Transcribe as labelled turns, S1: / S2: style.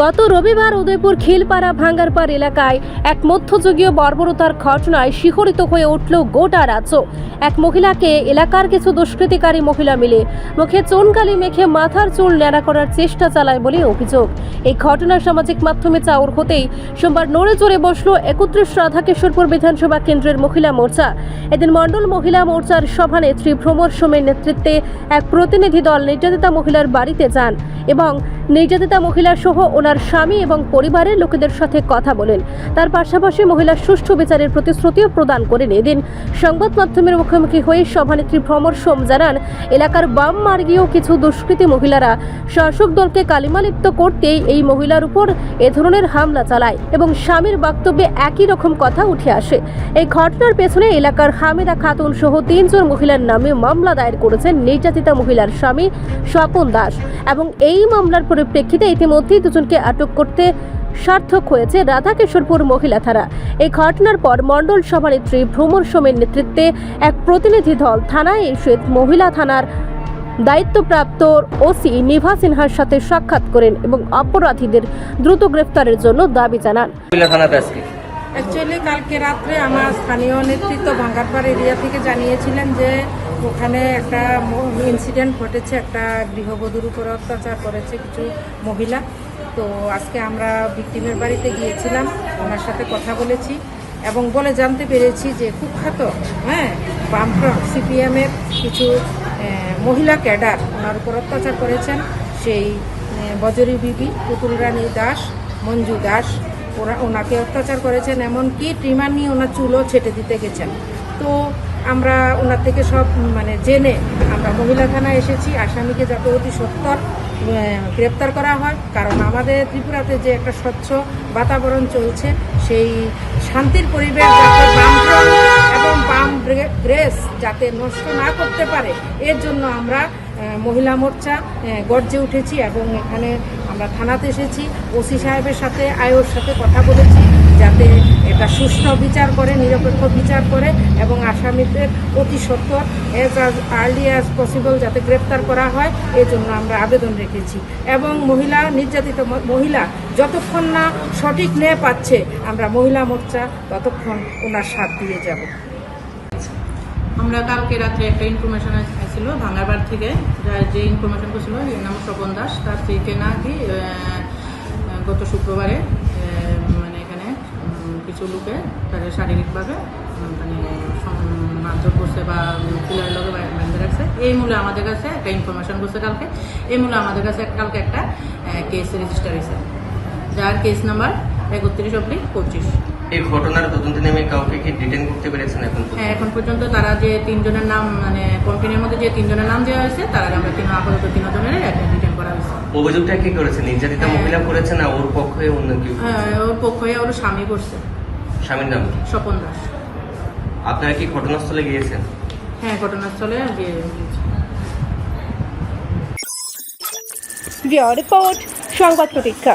S1: গত রবিবার উদয়পুর খিলপাড়া ভাঙ্গারপাড় এলাকায় এক মধ্যযুগীয় বর্বরতার ঘটনায় শিহরিত হয়ে উঠল গোটা রাজ্য। এক মহিলাকে এলাকার কিছু দুষ্কৃতিকারী মহিলা মিলে মুখে চুনকালি মেখে মাথার চুল ন্যাড়া করার চেষ্টা চালায় বলে অভিযোগ। এই ঘটনা সামাজিক মাধ্যমে চাউর হতেই সোমবার নড়ে চড়ে বসল একত্রিশ রাধাকিশোরপুর বিধানসভা কেন্দ্রের মহিলা মোর্চা। এদিন মণ্ডল মহিলা মোর্চার সভানেত্রী ভ্রমর সোমের নেতৃত্বে এক প্রতিনিধি দল নির্যাতিতা মহিলার বাড়িতে যান এবং নির্যাতিতা মহিলা সহ ওনার স্বামী এবং পরিবারের লোকেদের সাথে কথা বলেন। তার পাশাপাশি মহিলার সুষ্ঠু বিচারের প্রতিশ্রুতিও প্রদান করেন। এদিন সংবাদ মাধ্যমের মুখোমুখি হয়ে সভানেত্রী ভ্রমর সোম জানান, এলাকার বাম মার্গীয় কিছু দুষ্কৃতী মহিলারা শাসক দলকে কালিমালিপ্ত করতেই এই মহিলার উপর এ ধরনের হামলা চালায় এবং স্বামীর বক্তব্যে একই রকম কথা উঠে আসে। এই ঘটনার পেছনে এলাকার হামিদা খাতুন সহ তিনজন মহিলার নামে মামলা দায়ের করেছেন নির্যাতিতা মহিলার স্বামী স্বপন দাস এবং এই মামলার পরিপ্রেক্ষিতে ইতিমধ্যেই দুজনকে আটক করতে সার্থক হয়েছে রাধাকিশোরপুর মহিলা থানা। এই ঘটনার পর মণ্ডল সভানেত্রী ভ্রমণ সোমের নেতৃত্বে এক প্রতিনিধি দল থানায় এসে মহিলা থানার দায়িত্বপ্রাপ্ত ওসি নিভা সিনহার সাথে সাক্ষাৎ করেন এবং অপরাধীদের দ্রুত গ্রেফতারের জন্য দাবি জানান।
S2: মহিলা
S3: অ্যাকচুয়ালি কালকে রাত্রে আমার স্থানীয় নেতৃত্ব ভাঙ্গারপাড় এরিয়া থেকে জানিয়েছিলেন যে ওখানে একটা ইনসিডেন্ট ঘটেছে একটা গৃহবধূর উপর অত্যাচার করেছে কিছু মহিলা। তো আজকে আমরা ভিক্টিমের বাড়িতে গিয়েছিলাম, ওনার সাথে কথা বলেছি এবং বলে জানতে পেরেছি যে কুখ্যাত হ্যাঁ বামফ্রন্ট সিপিএমের কিছু মহিলা ক্যাডার ওনার উপর অত্যাচার করেছেন। সেই বজরি বিবি, পুতুল রানী দাস, মঞ্জু দাস, ওরা ওনাকে অত্যাচার করেছেন, এমনকি ট্রিমার নিয়ে ওনার চুলও ছেটে দিতে গেছেন। তো আমরা ওনার থেকে সব মানে জেনে আমরা মহিলা থানায় এসেছি, আসামিকে যাতে অতি সত্তর গ্রেপ্তার করা হয়। কারণ আমাদের ত্রিপুরাতে যে একটা স্বচ্ছ বাতাবরণ চলছে, সেই শান্তির পরিবেশ যাতে এবং বাম গ্রেস যাতে নষ্ট না করতে পারে, এর জন্য আমরা মহিলা মোর্চা গর্জে উঠেছি এবং এখানে আমরা থানাতে এসেছি, ওসি সাহেবের সাথে আয়োর সাথে কথা বলেছি যাতে এটা সুষ্ঠু বিচার করে, নিরপেক্ষ বিচার করে এবং আসামিদের অতি সত্তর এজ আজ আর্লি অ্যাজ পসিবল যাতে গ্রেপ্তার করা হয়। এই জন্য আমরা আবেদন রেখেছি। এবং মহিলা নির্যাতিত মহিলা যতক্ষণ না সঠিক ন্যায় পাচ্ছে, আমরা মহিলা মোর্চা ততক্ষণ ওনার সাথ দিয়ে যাব।
S4: আমরা কালকে রাত্রে একটা ইনফরমেশন আসছিল ভাঙ্গারবাড় থেকে, যার যে ইনফরমেশন করছিল এর নাম স্বপন দাস। তার স্ত্রীকে নাকি গত শুক্রবারে মানে এখানে কিছু লোকে তাদের শারীরিকভাবে মানে মারধর করছে বা পিলারের লগে বাঁধে রাখছে। এই মূলে আমাদের কাছে একটা ইনফরমেশন করছে কালকে। এই মূলে আমাদের কাছে কালকে একটা কেস রেজিস্টার হয়েছে। যার কেস নাম্বার একত্রিশ অব্দি পঁচিশ।
S2: এই ঘটনার তদন্তে নেমে কাউকে কি ডিটেন করতে পেরেছেন এখন
S4: হ্যাঁ এখন পর্যন্ত তারা যে তিনজনের নাম মানে কম্পানির মধ্যে যে তিনজনের নাম দেওয়া হয়েছে তারা আমরা তিন আপাতত তিনজনের রিটার্ন করা হয়েছে।
S2: অভিযোগটা কি করেছে? নির্যাতিতা
S4: হ্যাঁ।
S2: মহিলা করেছে না ওর পক্ষে অন্য কেউ
S4: হ্যাঁ, ওর পক্ষ হয়ে ওর স্বামী করছে।
S2: স্বামীর নাম
S4: স্বপন দাস।
S2: আপনারা কি ঘটনাস্থলে গিয়েছেন?
S4: হ্যাঁ ঘটনাস্থলে গিয়ে
S1: রিপোর্ট সংবাদ প্রতীক্ষা।